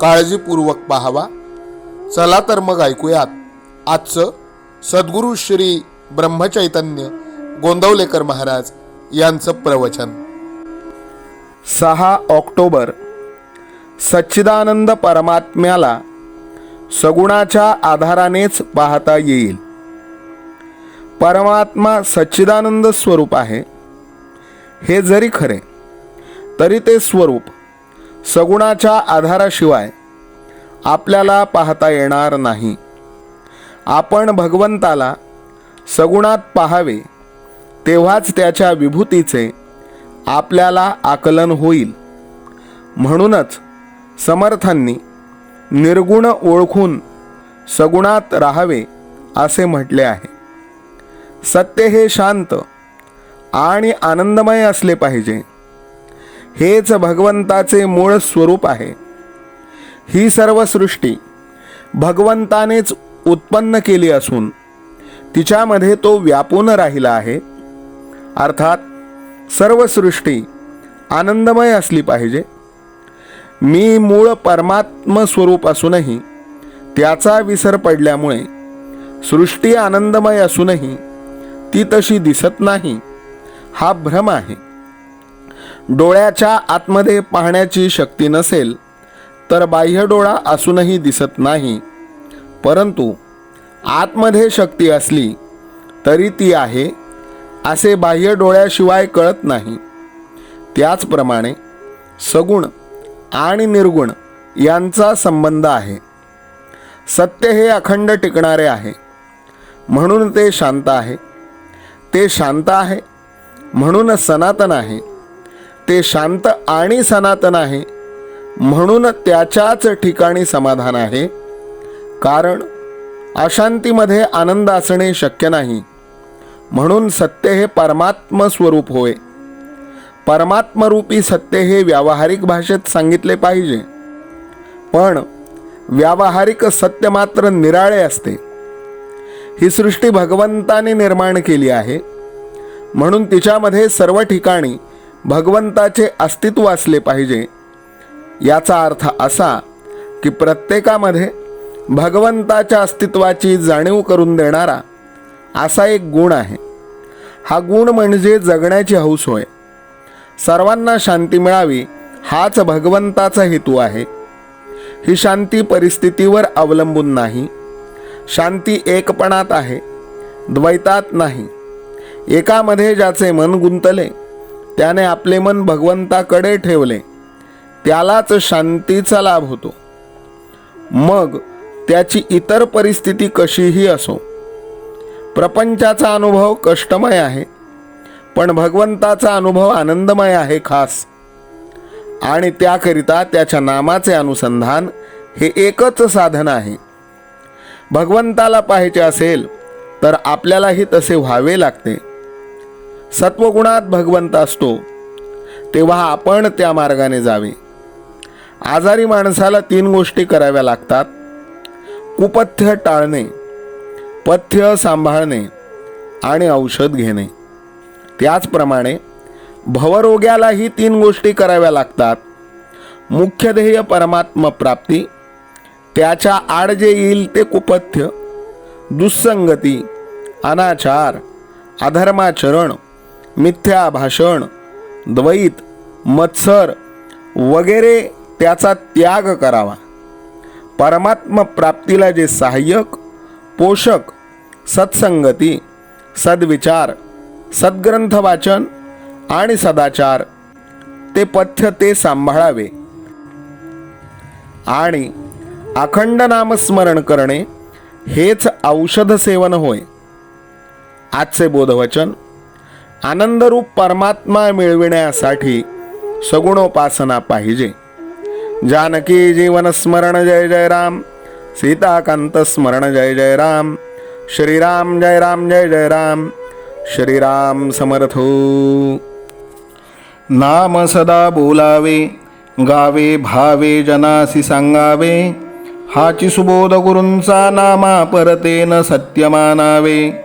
काळजीपूर्वक पाहावा. चला तर मग ऐकूयात. आजचं सद्गुरू श्री ब्रह्मचैतन्य गोंदवलेकर महाराज यांचं प्रवचन. सहा ऑक्टोबर. सच्चिदानंद परमात्म्याला सगुणाच्या आधारानेच पाहता येईल. परमात्मा सच्चिदानंद स्वरूप आहे. हे जरी खरे तरी ते स्वरूप सगुणाच्या आधाराशिवाय आपल्याला पाहता येणार नाही. आपण भगवंताला सगुणात पाहावे तेव्हाच त्याच्या विभूतीचे आपल्याला आकलन होईल. म्हणूनच समर्थांनी निर्गुण ओळखून सगुणात राहावे असे म्हटले आहे. सत्य हे शांत आणि आनंदमय असले पाहिजे. हेच भगवंताचे मूळ स्वरूप आहे. ही सर्व सृष्टी भगवंतानेच उत्पन्न केली असून तिच्यामध्ये तो व्यापून राहिला आहे. अर्थात सर्व सृष्टी आनंदमय असली पाहिजे. मी मूळ परमात्म स्वरूप असूनही त्याचा विसर पडल्यामुळे सृष्टी आनंदमय असूनही ती तशी दिसत नाही हा भ्रम आहे. डोळ्याच्या आतमध्ये पाहण्याची शक्ती नसेल तर बाह्य डोळा असूनही दिसत नाही. परंतु आतमध्ये शक्ती असली तरी ती आहे असे बाह्य डोळ्याशिवाय कळत नाही. त्याचप्रमाणे सगुण आणि निर्गुण यांचा संबंध आहे. सत्य हे अखंड टिकणारे आहे म्हणून ते शांत आहे. ते शांत आहे म्हणून सनातन आहे. ते शांत आणि सनातन आहे. म्हणून त्याच्याच ठिकाणी समाधान आहे. कारण अशांतीमध्ये आनंद असणे शक्य नाही. म्हणून सत्य हे परमात्म स्वरूप होय. परमात्मरूपी सत्य हे व्यावहारिक भाषेत सांगितले पाहिजे. पण व्यावहारिक सत्य मात्र निराळे असते. ही सृष्टी भगवंताने निर्माण केली आहे. म्हणून तिच्यामध्ये सर्व ठिकाणी भगवंताचे अस्तित्व असले पाहिजे. याचा अर्थ असा की प्रत्येकामध्ये भगवंताच्या अस्तित्वाची जाणीव करून देणारा असा एक गुण आहे. हा गुण म्हणजे जगण्याची हौस होय. सर्वांना शांती मिळावी हाच भगवंताचा हेतू आहे. ही शांती परिस्थितीवर अवलंबून नाही. शांती एकपणात आहे द्वैतात नाही. एकामध्ये ज्याचे मन गुंतले त्याने आपले मन भगवंताकडे ठेवले. त्यालाच शांतीचा लाभ होतो. मग त्याची इतर परिस्थिती कशीही असो. प्रपंचाचा अनुभव कष्टमय आहे. पण भगवंताचा अनुभव आनंदमय आहे खास. आणि त्याकरिता त्याच्या नामाचे अनुसंधान हे एकच साधन आहे. भगवंताला पाहायचे असेल तर आपल्यालाही तसे व्हावे लागते. सत्वगुणात भगवंत असतो तेव्हा आपण त्या मार्गाने जावे. आजारी माणसाला तीन गोष्टी कराव्या लागतात. कुपथ्य टाळणे पथ्य सांभाळणे आणि औषध घेणे. त्याचप्रमाणे भवरोग्यालाही तीन गोष्टी कराव्या लागतात. मुख्य ध्येय परमात्मप्राप्ती त्याच्या आड जे येईल ते कुपथ्य दुस्संगती अनाचार अधर्माचरण मिथ्या भाषण द्वैत मत्सर वगैरे त्याचा त्याग करावा. परमात्म प्राप्तीला जे सहाय्यक पोषक सत्संगती सद्विचार सद्ग्रंथ वाचन आणि सदाचार ते पथ्य ते सांभाळावे. आणि अखंड नामस्मरण करणे हेच औषध सेवन होय. आजचे बोधवचन आनंदरूप परमात्मा मिळविण्यासाठी सगुणोपासना पाहिजे. जानकी जीवन स्मरण जय जय राम. सीताकांत स्मरण जय जय राम. श्रीराम जय राम जय जय राम. श्रीराम समर्थो. नाम सदा बोलावे गावे भावे जनासी सांगावे हाची सुबोध गुरूंचा नामा परतेन सत्यमानावे.